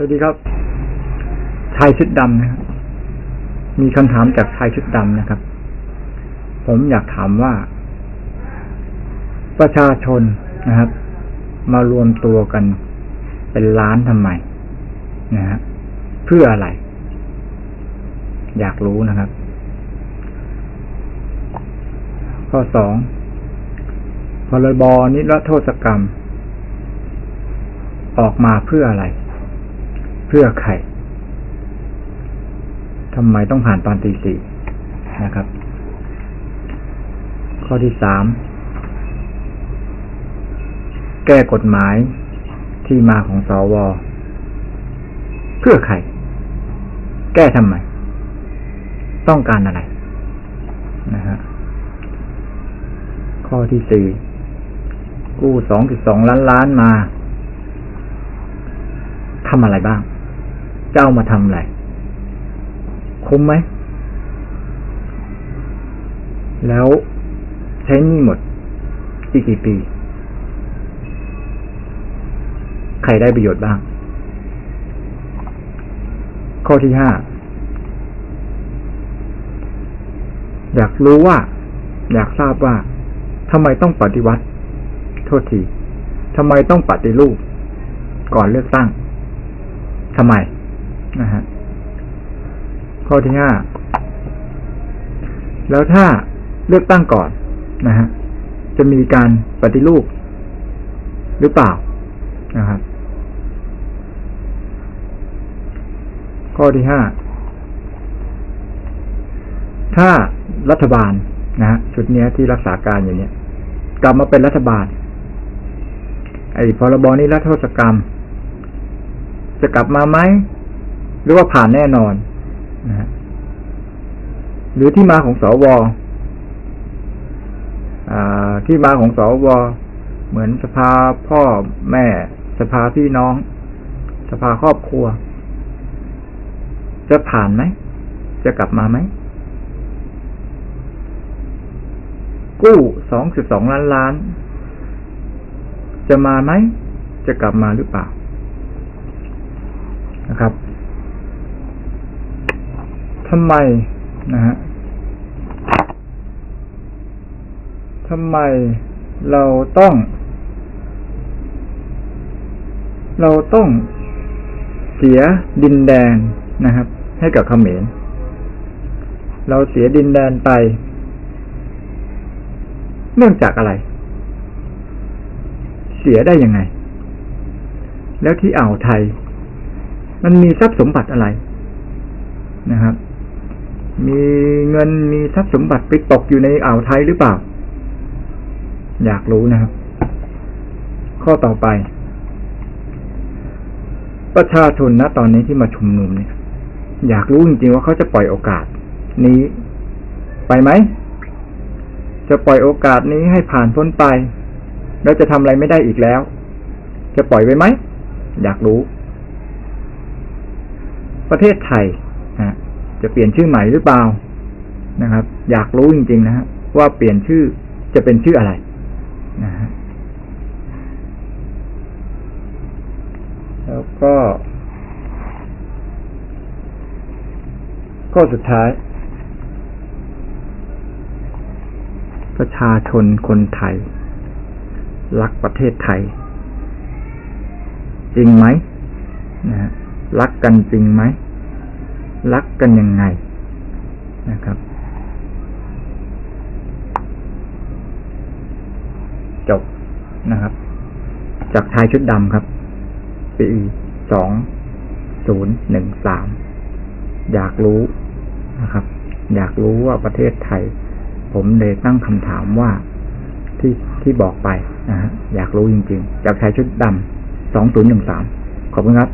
สวัสดีครับ ชายชุดดำนะครับ มีคำถามจากชายชุดดำนะครับ ผมอยากถามว่า ประชาชนนะครับ มารวมตัวกันเป็นล้านทำไมนะฮะเพื่ออะไร อยากรู้นะครับ ข้อสองพรบนิรโทษกรรม ออกมาเพื่ออะไร เพื่อใครทำไมต้องผ่านตอนตีสี่นะครับ ข้อที่สามแก้กฎหมายที่มาของสวเพื่อใคร แก้ทำไม ต้องการอะไรนะฮะข้อที่สี่กู้สองจุดสองล้านล้านมาทำอะไรบ้าง เจ้ามาทำอะไรคุ้มไหม แล้วใช้นี่หมดอีกกี่ปี ใครได้ประโยชน์บ้าง ข้อที่ห้าอยากรู้ว่า อยากทราบว่าทำไมต้องปฏิวัติ โทษทีทำไมต้องปฏิรูป ก่อนเลือกตั้งทำไม นะฮะข้อที่ห้าแล้วถ้าเลือกตั้งก่อนนะฮะจะมีการปฏิรูปหรือเปล่านะครับข้อที่ห้าถ้ารัฐบาลนะฮะชุดนี้ที่รักษาการอยู่เนี้ยกลับมาเป็นรัฐบาล ไอ้พรบนี้รัฐโทษกรรม จะกลับมาไหม รือว่าผ่านแน่นอนนะหรือที่มาของสวที่มาของสวเหมือนสภาพ่อแม่ สภาพี่น้อง สภาครอบครัว จะผ่านไหม จะกลับมาไหม กู้สองจุดสองล้านล้าน จะมาไหม จะกลับมาหรือเปล่านะครับ ทำไมนะฮะทำไมเราต้อง เราต้องเสียดินแดนนะครับ ให้กับเขมร เราเสียดินแดนไป เนื่องจากอะไร เสียได้ยังไง แล้วที่อ่าวไทย มันมีทรัพย์สมบัติอะไรนะครับ มีเงินมีทรัพย์สมบัติไปตกอยู่ในอ่าวไทยหรือเปล่า อยากรู้นะครับ ข้อต่อไป ประชาชนนะตอนนี้ที่มาชุมนุมเนี่ย อยากรู้จริงๆว่าเขาจะปล่อยโอกาส นี้ไปไหม จะปล่อยโอกาสนี้ให้ผ่านพ้นไป แล้วจะทำอะไรไม่ได้อีกแล้ว จะปล่อยไว้ไหม อยากรู้ ประเทศไทยฮะ จะเปลี่ยนชื่อใหม่หรือเปล่านะครับ อยากรู้จริง ๆ นะฮะว่าเปลี่ยนชื่อจะเป็นชื่ออะไรนะฮะแล้วก็ ข้อสุดท้าย ประชาชนคนไทย รักประเทศไทย จริงไหมนะฮะรักกันจริงไหม รักกันยังไงนะครับ จบนะครับ จากชายชุดดำครับ ปีสองศูนย์หนึ่งสามอยากรู้นะครับ อยากรู้ว่าประเทศไทย ผมเลยตั้งคำถามว่าที่ที่บอกไปนะฮะอยากรู้จริง ๆ จากชายชุดดำสองศูนย์หนึ่งสามขอบคุณครับ